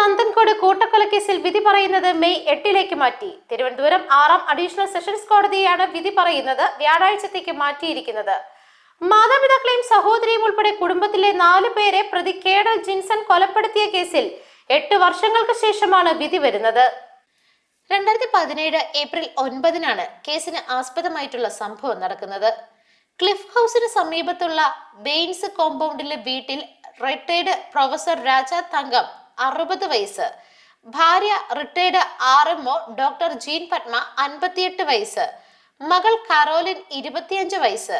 നന്ദൻകോട് കൂട്ടക്കൊലക്കേസിൽ വിധി പറയുന്നത് മെയ് എട്ടിലേക്ക് മാറ്റി. തിരുവനന്തപുരം ആറാം അഡീഷണൽ സെഷൻസ് കോടതിയാണ് വിധി പറയുന്നത് വ്യാഴാഴ്ചത്തേക്ക് മാറ്റിയിരിക്കുന്നത്. മാതാപിതാക്കളെയും സഹോദരിയും ഉൾപ്പെടെ കുടുംബത്തിലെ നാല് പേരെ പ്രതി കേഡൽ ജിൻസൺ കൊലപ്പെടുത്തിയ കേസിൽ എട്ട് വർഷങ്ങൾക്ക് ശേഷമാണ് വിധി വരുന്നത്. രണ്ടായിരത്തി പതിനേഴ് ഏപ്രിൽ ഒൻപതിനാണ് കേസിന് ആസ്പദമായിട്ടുള്ള സംഭവം നടക്കുന്നത്. ക്ലിഫ് ഹൗസിന് സമീപത്തുള്ള ബെയിൻസ് കോമ്പൗണ്ടിലെ വീട്ടിൽ റിട്ടയർഡ് പ്രൊഫസർ രാജ തങ്കം അറുപത് വയസ്സ്. ഭാര്യ retired R M O doctor Jeen Padma അൻപത്തിയെട്ട് വയസ്സ്. മകൾ കരോലിൻ ഇരുപത്തിയഞ്ച് വയസ്സ്.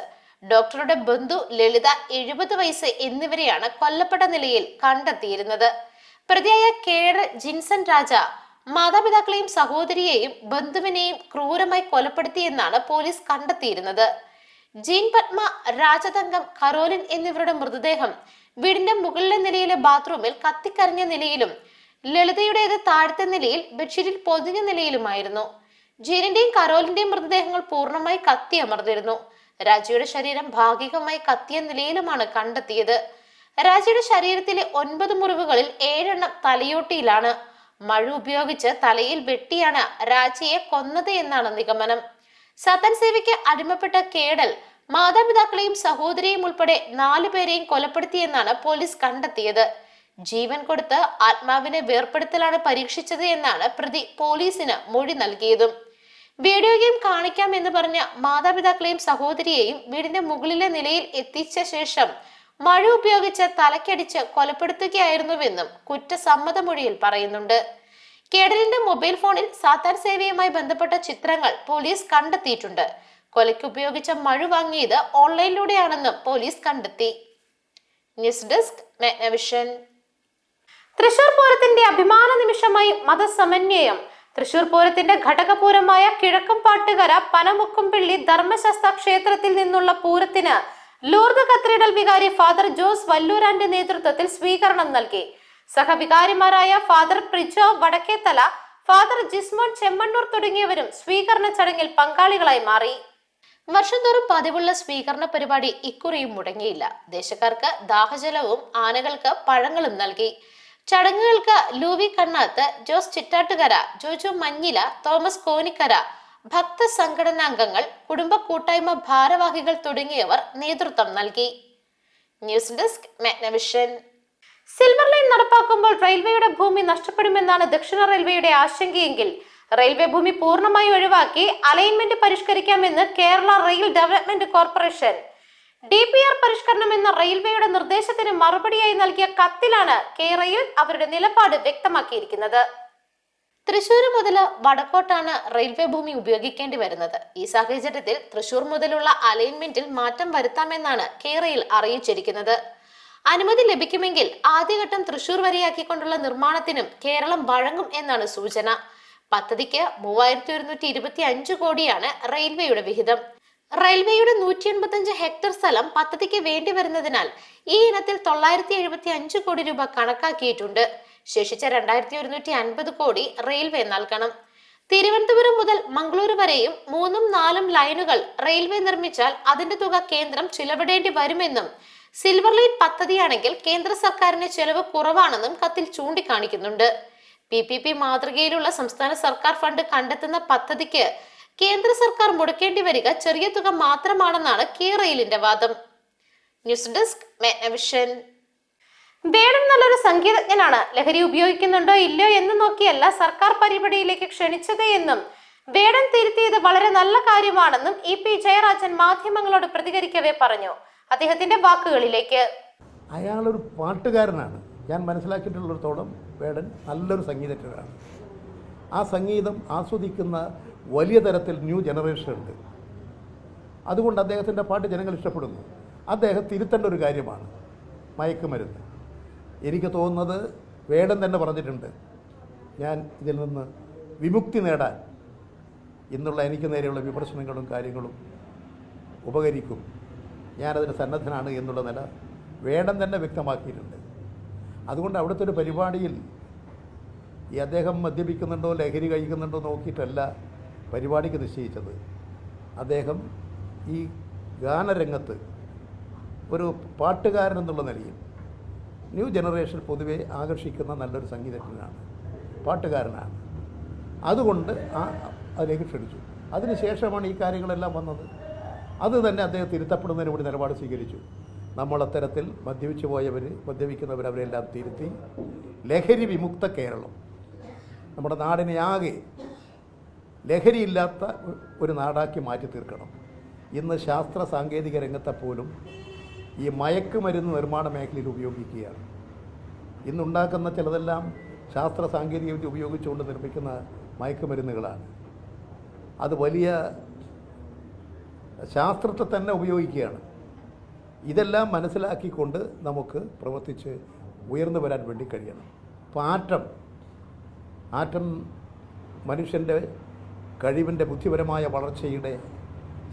ഡോക്ടറുടെ ബന്ധു ലളിത എഴുപത് വയസ്സ് എന്നിവരെയാണ് കൊല്ലപ്പെട്ട നിലയിൽ കണ്ടെത്തിയിരുന്നത്. പ്രതിയായ കേഡർ ജിൻസൺ രാജ മാതാപിതാക്കളെയും സഹോദരിയെയും ബന്ധുവിനെയും ക്രൂരമായി കൊലപ്പെടുത്തിയെന്നാണ് പോലീസ് കണ്ടെത്തിയിരുന്നത്. ജീൻ പത്മ രാജതംഗം കരോലിൻ എന്നിവരുടെ മൃതദേഹം വീടിന്റെ മുകളിലെ നിലയിലെ ബാത്റൂമിൽ കത്തിക്കരഞ്ഞ നിലയിലും ലളിതയുടേത് താഴത്തെ നിലയിൽ ബെഡ്ഷീറ്റിൽ പൊതിഞ്ഞ നിലയിലുമായിരുന്നു. ജീനിന്റെയും കരോലിന്റെയും മൃതദേഹങ്ങൾ പൂർണമായി കത്തി അമർന്നിരുന്നു. രാജയുടെ ശരീരം ഭാഗികമായി കത്തിയ നിലയിലുമാണ് കണ്ടെത്തിയത്. രാജയുടെ ശരീരത്തിലെ ഒൻപത് മുറിവുകളിൽ ഏഴെണ്ണം തലയോട്ടിയിലാണ്. മഴ ഉപയോഗിച്ച് തലയിൽ വെട്ടിയാണ് രാജയെ കൊന്നത് എന്നാണ് നിഗമനം. സതൻ സേവയ്ക്ക് അടിമപ്പെട്ട കേടൽ മാതാപിതാക്കളെയും സഹോദരിയും ഉൾപ്പെടെ നാലു പേരെയും കൊലപ്പെടുത്തിയെന്നാണ് പോലീസ് കണ്ടെത്തിയത്. ജീവൻ കൊടുത്ത് ആത്മാവിനെ വേർപ്പെടുത്തലാണ് പരീക്ഷിച്ചത് എന്നാണ് പ്രതി പോലീസിന് മൊഴി നൽകിയതും. വീഡിയോ ഗെയിം കാണിക്കാം എന്ന് പറഞ്ഞ മാതാപിതാക്കളെയും സഹോദരിയെയും വീടിന്റെ മുകളിലെ നിലയിൽ എത്തിച്ച ശേഷം മഴ ഉപയോഗിച്ച് തലക്കടിച്ച് കൊലപ്പെടുത്തുകയായിരുന്നുവെന്നും കുറ്റസമ്മതമൊഴിയിൽ പറയുന്നുണ്ട്. കേഡലിന്റെ മൊബൈൽ ഫോണിൽ സാത്താൻ സേവയുമായി ബന്ധപ്പെട്ട ചിത്രങ്ങൾ പോലീസ് കണ്ടെത്തിയിട്ടുണ്ട്. കൊലയ്ക്ക് ഉപയോഗിച്ച മഴ വാങ്ങിയത് ഓൺലൈനിലൂടെയാണെന്നും പോലീസ് കണ്ടെത്തി. ന്യൂസ് ഡെസ്ക് മെഗ്നവിഷൻ തൃശൂർ പൂരത്തിന്റെ അഭിമാന നിമിഷമായി മതസമന്വയം. തൃശൂർ പൂരത്തിന്റെ ഘടകപൂരമായ കിഴക്കംപാട്ടുകര പനമുക്കുംപിള്ളി ധർമ്മശാസ്ത്ര ക്ഷേത്രത്തിൽ നിന്നുള്ള പൂരത്തിന് ലൂർദ് കത്തീഡ്രൽ വികാരി ഫാദർ ജോസ് വല്ലൂരാന്റെ നേതൃത്വത്തിൽ സ്വീകരണം നൽകി. സഹവികാരിമാരായ ഫാദർ പ്രിജോ വടക്കേത്തല ഫാദർ ജിസ്മോൻ ചെമ്മണ്ണൂർ തുടങ്ങിയവരും സ്വീകരണ ചടങ്ങിൽ പങ്കാളികളായി മാറി. വർഷം തോറും പതിവുള്ള സ്വീകരണ പരിപാടി ഇക്കുറിയും മുടങ്ങിയില്ല. ദേശക്കാർക്ക് ദാഹജലവും ആനകൾക്ക് പഴങ്ങളും നൽകി. ചടങ്ങുകൾക്ക് ലൂവി കണ്ണാത്ത് ജോസ് ചിറ്റാട്ടുകര ജോജു മഞ്ഞില തോമസ് കോനിക്കര ഭക്ത സംഘടനാംഗങ്ങൾ കുടുംബ കൂട്ടായ്മ ഭാരവാഹികൾ തുടങ്ങിയവർ നേതൃത്വം നൽകി. News desk Magnavision. Silver line നടപ്പാക്കുമ്പോൾ റെയിൽവേയുടെ ഭൂമി നഷ്ടപ്പെടുമെന്നാണ് ദക്ഷിണ റെയിൽവേയുടെ ആശങ്കയെങ്കിൽ റെയിൽവേ ഭൂമി പൂർണമായി ഒഴിവാക്കി alignment പരിഷ്കരിക്കാമെന്ന് Kerala rail development corporation. D P R പരിഷ്കരണം എന്ന റെയിൽവേയുടെ നിർദ്ദേശത്തിന് മറുപടിയായി നൽകിയ കത്തിലാണ് കേരയിൽ അവരുടെ നിലപാട് വ്യക്തമാക്കിയിരിക്കുന്നത്. തൃശൂർ മുതൽ വടക്കോട്ടാണ് റെയിൽവേ ഭൂമി ഉപയോഗിക്കേണ്ടി വരുന്നത്. ഈ സാഹചര്യത്തിൽ തൃശൂർ മുതലുള്ള അലൈൻമെന്റിൽ മാറ്റം വരുത്താമെന്നാണ് കേരയിൽ അറിയിച്ചിരിക്കുന്നത്. അനുമതി ലഭിക്കുമെങ്കിൽ ആദ്യഘട്ടം തൃശൂർ വരെയാക്കിക്കൊണ്ടുള്ള നിർമ്മാണത്തിനും കേരളം വഴങ്ങും എന്നാണ് സൂചന. പദ്ധതിക്ക് മൂവായിരത്തി ഒരുന്നൂറ്റി ഇരുപത്തി അഞ്ച് കോടിയാണ് റെയിൽവേയുടെ വിഹിതം. റെയിൽവേയുടെ നൂറ്റി എൺപത്തഞ്ച് ഹെക്ടർ സ്ഥലം പദ്ധതിക്ക് വേണ്ടി വരുന്നതിനാൽ ഈ ഇനത്തിൽ തൊള്ളായിരത്തി എഴുപത്തി അഞ്ച് കോടി രൂപ കണക്കാക്കിയിട്ടുണ്ട്. ശേഷിച്ച രണ്ടായിരത്തി ഒരുന്നൂറ്റി അൻപത് കോടി റെയിൽവേ നൽകണം. തിരുവനന്തപുരം മുതൽ മംഗളൂരു വരെയും മൂന്നും നാലും ലൈനുകൾ റെയിൽവേ നിർമ്മിച്ചാൽ അതിന്റെ തുക കേന്ദ്രം ചിലവിടേണ്ടി വരുമെന്നും സിൽവർ ലൈൻ പദ്ധതിയാണെങ്കിൽ കേന്ദ്ര സർക്കാരിന്റെ ചെലവ് കുറവാണെന്നും കത്തിൽ ചൂണ്ടിക്കാണിക്കുന്നുണ്ട്. പി പി പി മാതൃകയിലുള്ള സംസ്ഥാന സർക്കാർ ഫണ്ട് കണ്ടെത്തുന്ന പദ്ധതിക്ക് കേന്ദ്ര സർക്കാർ മുടക്കേണ്ടി വരിക ചെറിയ തുക മാത്രമാണെന്നാണ് കെ റെയിലിന്റെ വാദം. ന്യൂസ് ഡെസ്ക് മേനവിഷൻ വേണം നല്ലൊരു സംഗീതജ്ഞനാണ് ലഹരി ഉപയോഗിക്കുന്നുണ്ടോ ഇല്ലയോ എന്ന് നോക്കിയല്ല സർക്കാർ പരിപാടിയിലേക്ക് ക്ഷണിച്ചത് എന്നും വേടൻ തിരുത്തിയത് വളരെ നല്ല കാര്യമാണെന്നും ഇ പി ജയരാജൻ മാധ്യമങ്ങളോട് പ്രതികരിക്കവേ പറഞ്ഞു. അദ്ദേഹത്തിന്റെ വാക്കുകളിലേക്ക്. അയാളൊരു പാട്ടുകാരനാണ്. ഞാൻ മനസ്സിലാക്കിയിട്ടുള്ളിടത്തോളം വേടൻ നല്ലൊരു സംഗീതജ്ഞനാണ്. ആ സംഗീതം ആസ്വദിക്കുന്ന വലിയ തരത്തിൽ ന്യൂ ജനറേഷൻ ഉണ്ട്. അതുകൊണ്ട് അദ്ദേഹത്തിന്റെ പാട്ട് ജനങ്ങൾ ഇഷ്ടപ്പെടുന്നു. അദ്ദേഹം തിരുത്തേണ്ട ഒരു കാര്യമാണ് മയക്കുമരുന്ന്. എനിക്ക് തോന്നുന്നത് വേടൻ തന്നെ പറഞ്ഞിട്ടുണ്ട് ഞാൻ ഇതിൽ നിന്ന് വിമുക്തി നേടാൻ ഇന്നുള്ള എനിക്ക് നേരെയുള്ള വിമർശനങ്ങളും കാര്യങ്ങളും ഉപകരിക്കും. ഞാനതിന് സന്നദ്ധനാണ് എന്നുള്ള നില വേടൻ തന്നെ വ്യക്തമാക്കിയിട്ടുണ്ട്. അതുകൊണ്ട് അവിടുത്തെ ഒരു പരിപാടിയിൽ ഈ അദ്ദേഹം മദ്യപിക്കുന്നുണ്ടോ ലഹരി കഴിക്കുന്നുണ്ടോ നോക്കിയിട്ടല്ല പരിപാടിക്ക് നിശ്ചയിച്ചത്. അദ്ദേഹം ഈ ഗാനരംഗത്ത് ഒരു പാട്ടുകാരൻ എന്നുള്ള നിലയിൽ ന്യൂ ജനറേഷൻ പൊതുവെ ആകർഷിക്കുന്ന നല്ലൊരു സംഗീതജ്ഞനാണ് പാട്ടുകാരനാണ്. അതുകൊണ്ട് ആ അതിലേക്ക് ക്ഷണിച്ചു. അതിനുശേഷമാണ് ഈ കാര്യങ്ങളെല്ലാം വന്നത്. അത് തന്നെ അദ്ദേഹം തിരുത്തപ്പെടുന്നതിന് വേണ്ടി നിലപാട് സ്വീകരിച്ചു. നമ്മൾ അത്തരത്തിൽ മദ്യപിച്ചു പോയവർ മദ്യപിക്കുന്നവർ അവരെല്ലാം തിരുത്തി. ലഹരി വിമുക്ത കേരളം. നമ്മുടെ നാടിനെ ആകെ ലഹരിയില്ലാത്ത ഒരു നാടാക്കി മാറ്റി തീർക്കണം. ഇന്ന് ശാസ്ത്ര സാങ്കേതിക രംഗത്തെ പോലും ഈ മയക്കുമരുന്ന് നിർമ്മാണ മേഖലയിൽ ഉപയോഗിക്കുകയാണ്. ഇന്നുണ്ടാക്കുന്ന ചിലതെല്ലാം ശാസ്ത്ര സാങ്കേതിക വിദ്യ ഉപയോഗിച്ചുകൊണ്ട് നിർമ്മിക്കുന്ന മയക്കുമരുന്നുകളാണ്. അത് വലിയ ശാസ്ത്രത്തെ തന്നെ ഉപയോഗിക്കുകയാണ്. ഇതെല്ലാം മനസ്സിലാക്കിക്കൊണ്ട് നമുക്ക് പ്രവർത്തിച്ച് ഉയർന്നു വരാൻ വേണ്ടി കഴിയണം. അപ്പോൾ ആറ്റം ആറ്റം മനുഷ്യന്റെ കഴിവിന്റെ ബുദ്ധിപരമായ വളർച്ചയുടെ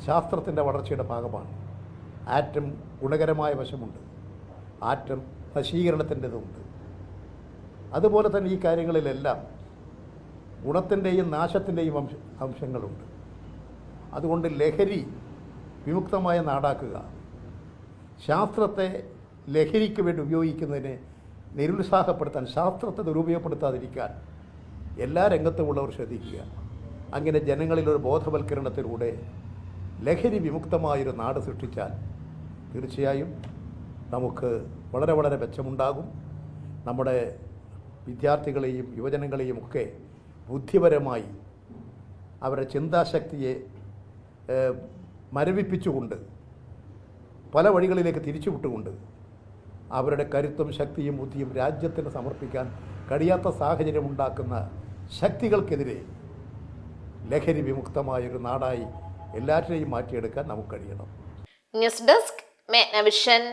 ശാസ്ത്രത്തിന്റെ വളർച്ചയുടെ ഭാഗമാണ്. ആറ്റം ഗുണകരമായ വശമുണ്ട്. ആറ്റം നശീകരണത്തിന്റെതുണ്ട്. അതുപോലെ തന്നെ ഈ കാര്യങ്ങളിലെല്ലാം ഗുണത്തിന്റെയും നാശത്തിന്റെയും അംശ അംശങ്ങളുണ്ട്. അതുകൊണ്ട് ലഹരി വിമുക്തമായ നാടാക്കുക ശാസ്ത്രത്തെ ലഹരിക്ക് വേണ്ടി ഉപയോഗിക്കുന്നതിനെ നിരുത്സാഹപ്പെടുത്താൻ ശാസ്ത്രത്തെ ദുരുപയോഗപ്പെടുത്താതിരിക്കാൻ എല്ലാ രംഗത്തുമുള്ളവർ ശ്രദ്ധിക്കുക. അങ്ങനെ ജനങ്ങളിലൊരു ബോധവൽക്കരണത്തിലൂടെ ലഹരി വിമുക്തമായൊരു നാട് സൃഷ്ടിച്ചാൽ തീർച്ചയായും നമുക്ക് വളരെ വളരെ മെച്ചമുണ്ടാകും. നമ്മുടെ വിദ്യാർത്ഥികളെയും യുവജനങ്ങളെയും ഒക്കെ ബുദ്ധിപരമായി അവരുടെ ചിന്താശക്തിയെ മരവിപ്പിച്ചുകൊണ്ട് പല വഴികളിലേക്ക് തിരിച്ചുവിട്ടുകൊണ്ട് അവരുടെ കരുത്തും ശക്തിയും ബുദ്ധിയും രാജ്യത്തിന് സമർപ്പിക്കാൻ കഴിയാത്ത സാഹചര്യം ഉണ്ടാക്കുന്ന ശക്തികൾക്കെതിരെ ലഹരി വിമുക്തമായൊരു നാടായി എല്ലാറ്റിനെയും മാറ്റിയെടുക്കാൻ നമുക്ക് കഴിയണം. News desk മേനവിഷൻ